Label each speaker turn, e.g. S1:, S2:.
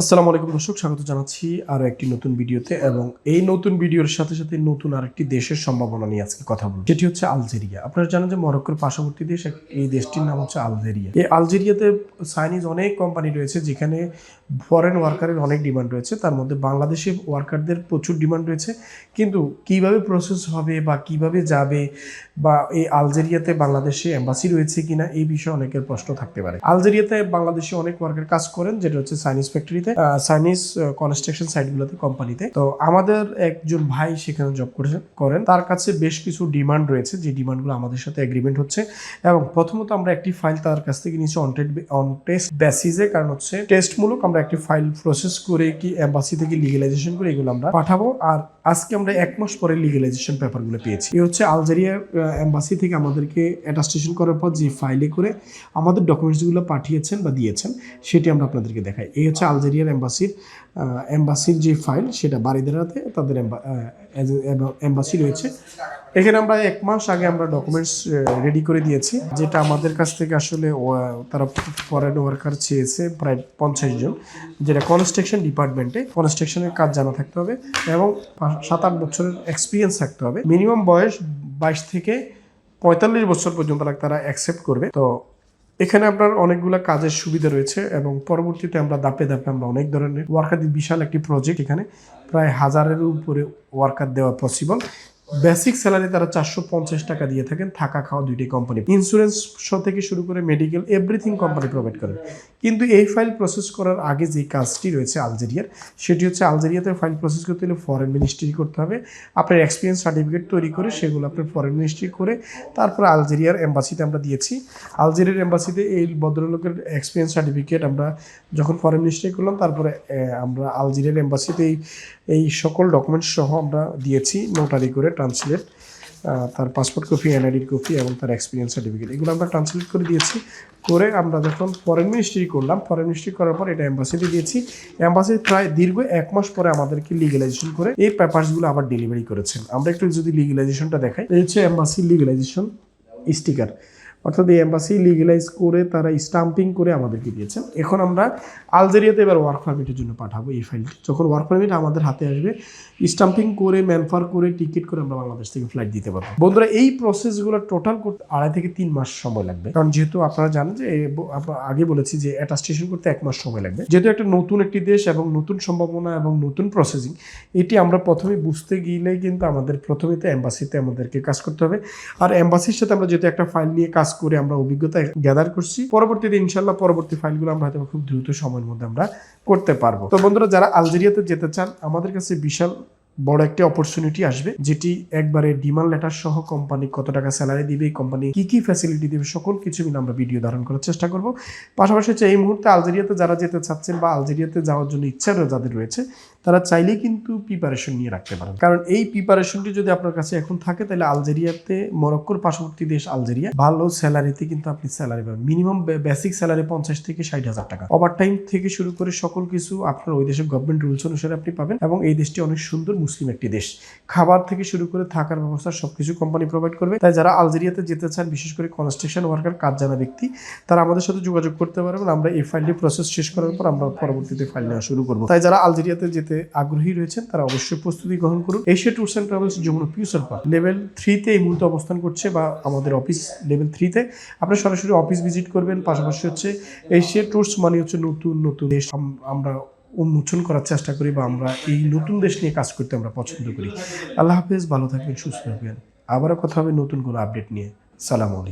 S1: আসসালামু আলাইকুম দর্শক, স্বাগত জানাচ্ছি আরও একটি নতুন ভিডিওতে এবং এই নতুন ভিডিওর সাথে সাথে নতুন আরেকটি দেশের সম্ভাবনা নিয়ে আজকে কথা বলব। যেটি হচ্ছে আলজেরিয়া। আপনারা জানেন যে মরক্কোর পার্শ্ববর্তী দেশ এই দেশটির নাম হচ্ছে আলজেরিয়া। এই আলজেরিয়াতে চাইনিজ অনেক কোম্পানি রয়েছে যেখানে ফরেন ওয়ার্কারের অনেক ডিমান্ড রয়েছে। তার মধ্যে বাংলাদেশি ওয়ার্কারদের প্রচুর ডিমান্ড রয়েছে। কিন্তু কীভাবে প্রসেস হবে বা কীভাবে যাবে বা এই আলজেরিয়াতে বাংলাদেশে এম্বাসি রয়েছে কিনা, এই বিষয়ে অনেকের প্রশ্ন থাকতে পারে। আলজেরিয়াতে বাংলাদেশে অনেক ওয়ার্কার কাজ করেন, যেটা হচ্ছে চাইনিজ ফ্যাক্টরিতে চাইনিজ কনস্ট্রাকশন সাইটগুলোতে কোম্পানিতে তো আমাদের একজন ভাই সেখানে জব করে করেন। তার কাছে বেশ কিছু ডিমান্ড রয়েছে, যে ডিমান্ডগুলো আমাদের সাথে এগ্রিমেন্ট হচ্ছে। এবং প্রথমত আমরা একটি ফাইল তার কাছ থেকে নিচ্ছি অন অন টেস্ট বেসিসে কারণ হচ্ছে টেস্টমূলক আমরা একটি ফাইল প্রসেস করে কি অ্যাম্বাসি থেকে লিগেলাইজেশন করে এগুলো আমরা পাঠাবো। আর আজকে আমরা এক মাস পরে লিগেলাইজেশন পেপারগুলো পেয়েছি। এই হচ্ছে আলজেরিয়া অ্যাম্বাসি থেকে আমাদেরকে অ্যাটাস্টেশন করার পর যে ফাইলে করে আমাদের ডকুমেন্টসগুলো পাঠিয়েছেন বা দিয়েছেন, সেটি আমরা আপনাদেরকে দেখাই। এই হচ্ছে আলজেরিয়ার এম্বাসির এম্বাসির যে ফাইল সেটা বাড়িদারাতে তাদের এম্বাসি রয়েছে। এখানে আমরা এক মাস আগে আমরা ডকুমেন্টস রেডি করে দিয়েছি। যেটা আমাদের কাছ থেকে আসলে তারা ফরেন ওয়ার্কার চেয়েছে প্রায় পঞ্চাশ জন, যেটা কনস্ট্রাকশন ডিপার্টমেন্টে কনস্ট্রাকশনের কাজ জানা থাকতে হবে এবং সাত আট বছরের এক্সপিরিয়েন্স থাকতে হবে। মিনিমাম বয়স বাইশ থেকে পঁয়তাল্লিশ বছর পর্যন্ত তারা অ্যাকসেপ্ট করবে। তো এখানে আপনার অনেকগুলো কাজের সুবিধা রয়েছে এবং পরবর্তীতে আমরা দাপে দাপে আমরা অনেক ধরনের ওয়ার্কার বিশাল একটি প্রজেক্ট এখানে প্রায় হাজারের উপরে ওয়ার্কার দেওয়া পসিবল বেসিক স্যালারি তারা চারশো পঞ্চাশ টাকা দিয়ে থাকেন, থাকা খাওয়া দুইটি কোম্পানি ইন্স্যুরেন্স থেকে শুরু করে মেডিকেল এভরিথিং কোম্পানি প্রোভাইড করেন কিন্তু এই ফাইল প্রসেস করার আগে যে কাজটি রয়েছে আলজেরিয়ার, সেটি হচ্ছে আলজেরিয়াতে ফাইল প্রসেস করতে হলে ফরেন মিনিস্ট্রি করতে হবে। আপনার এক্সপিরিয়েন্স সার্টিফিকেট তৈরি করে সেগুলো আপনার ফরেন মিনিস্ট্রি করে তারপর আলজেরিয়ার এম্বাসিতে আমরা দিয়েছি। আলজেরিয়ার এম্বাসিতে এই ভদ্রলোকের এক্সপিরিয়েন্স সার্টিফিকেট আমরা যখন ফরেন মিনিস্ট্রি করলাম, তারপরে আমরা আলজেরিয়ার এম্বাসিতে এই সকল ডকুমেন্টস সহ আমরা দিয়েছি নোটারি করে ট্রান্সলেট তার পাসপোর্ট কপি এনআইডির কপি এবং তার এক্সপিরিয়েন্স সার্টিফিকেট এগুলো আমরা ট্রান্সলেট করে দিয়েছি। করে আমরা যখন ফরেন মিনিস্ট্রি করলাম ফরেন মিনিস্ট্রি করার পর এটা অ্যাম্বাসিতে দিয়েছি। অ্যাম্বাসি প্রায় দীর্ঘ এক মাস পরে আমাদেরকে লিগালাইজেশন করে এই পেপারসগুলো আবার ডেলিভারি করেছেন। আমরা একটু যদি লিগালাইজেশনটা দেখাই, এই হচ্ছে অ্যাম্বাসির লিগালাইজেশন স্টিকার অর্থাৎ এই এম্বাসি লিগেলাইজ করে তারা স্টাম্পিং করে আমাদেরকে দিয়েছেন এখন আমরা আলজেরিয়াতে এবার ওয়ার্ক পারমিটের জন্য পাঠাবো এই ফাইলটি যখন ওয়ার্ক পারমিট আমাদের হাতে আসবে স্টাম্পিং করে ম্যানফার করে টিকিট করে আমরা বাংলাদেশ থেকে ফ্লাইট দিতে পারব। বন্ধুরা, এই প্রসেসগুলো টোটাল করতে আড়াই থেকে তিন মাস সময় লাগবে। কারণ যেহেতু আপনারা জানেন যে আপনারা আগে বলেছি যে অ্যাটাস্টেশন করতে এক মাস সময় লাগবে। যেহেতু একটা নতুন একটি দেশ এবং নতুন সম্ভাবনা এবং নতুন প্রসেসিং এটি আমরা প্রথমে বুঝতে গেলেই কিন্তু আমাদের প্রথমে তো অ্যাম্বাসিতে আমাদেরকে কাজ করতে হবে। আর অ্যাম্বাসির সাথে আমরা যেহেতু একটা ফাইল নিয়ে কাজ করে আমরা অভিজ্ঞতা গ্যাদার করছি। পরবর্তীতে ইনশাল্লাহ পরবর্তী ফাইলগুলো আমরা হয়তো খুব দ্রুত সময়ের মধ্যে আমরা করতে পারব। তো বন্ধুরা, যারা আলজেরিয়াতে যেতে চান, আমাদের কাছে বিশাল বড় একটি অপরচুনিটি আসবে, যেটি একবারে ডিমান্ড লেটার সহ কোম্পানি কত টাকা স্যালারি দিবে কোম্পানি কি কি ফ্যাসিলিটি দিবে, সকল কিছু মিলে আমরা ভিডিও ধারণ করার চেষ্টা করব। পাশাপাশি হচ্ছে এই মুহূর্তে আলজেরিয়াতে যারা যেতে চাচ্ছেন বা আলজেরিয়াতে যাওয়ার জন্য ইচ্ছা যাদের রয়েছে তারা চাইলেই কিন্তু প্রিপারেশন নিয়ে রাখতে পারেন। কারণ এই প্রিপারেশনটি যদি আপনার কাছে এখন থাকে, তাহলে আলজেরিয়াতে মরক্কোর পার্শ্ববর্তী দেশ আলজেরিয়া, ভালো স্যালারিতে কিন্তু আপনি স্যালারি পাবেন। মিনিমাম বেসিক স্যালারি পঞ্চাশ থেকে ষাট হাজার টাকা। ওভার টাইম থেকে শুরু করে সকল কিছু আপনার ওই দেশের গভর্নমেন্ট রুলস অনুসারে আপনি পাবেন এবং এই দেশটি অনেক সুন্দর মুসলিম একটি দেশ। খাবার থেকে শুরু করে থাকার ব্যবস্থা সবকিছু কোম্পানি প্রোভাইড করবে। তাই যারা আলজেরিয়াতে যেতে চান, বিশেষ করে কনস্ট্রাকশন ওয়ার্কার কাজ জানা ব্যক্তি, তারা আমাদের সাথে যোগাযোগ করতে পারবেন। আমরা এই ফাইলটি প্রসেস শেষ করার পর আমরা পরবর্তীতে ফাইল নেওয়া শুরু করব। তাই যারা আলজেরিয়াতে যেতে আগ্রহী রয়েছেন, তারা অবশ্যই প্রস্তুতি গ্রহণ করুন। Asia tours and travels Jamuna future park level থ্রিতে এই মুহূর্তে অবস্থান করছে বা আমাদের অফিস লেভেল থ্রিতে আপনারা সরাসরি অফিস ভিজিট করবেন, পাশাপাশি হচ্ছে এশিয়া ট্যুরস মানে হচ্ছে নতুন নতুন দেশ আম- আমরা উন্মোচন করার চেষ্টা করি বা আমরা এই নতুন দেশ নিয়ে কাজ করতে আমরা পছন্দ করি। আল্লাহ হাফেজ, ভালো থাকবেন, সুস্থ থাকবেন। আবারও কথা হবে নতুন কোনো আপডেট নিয়ে। সালাম আলাইকুম।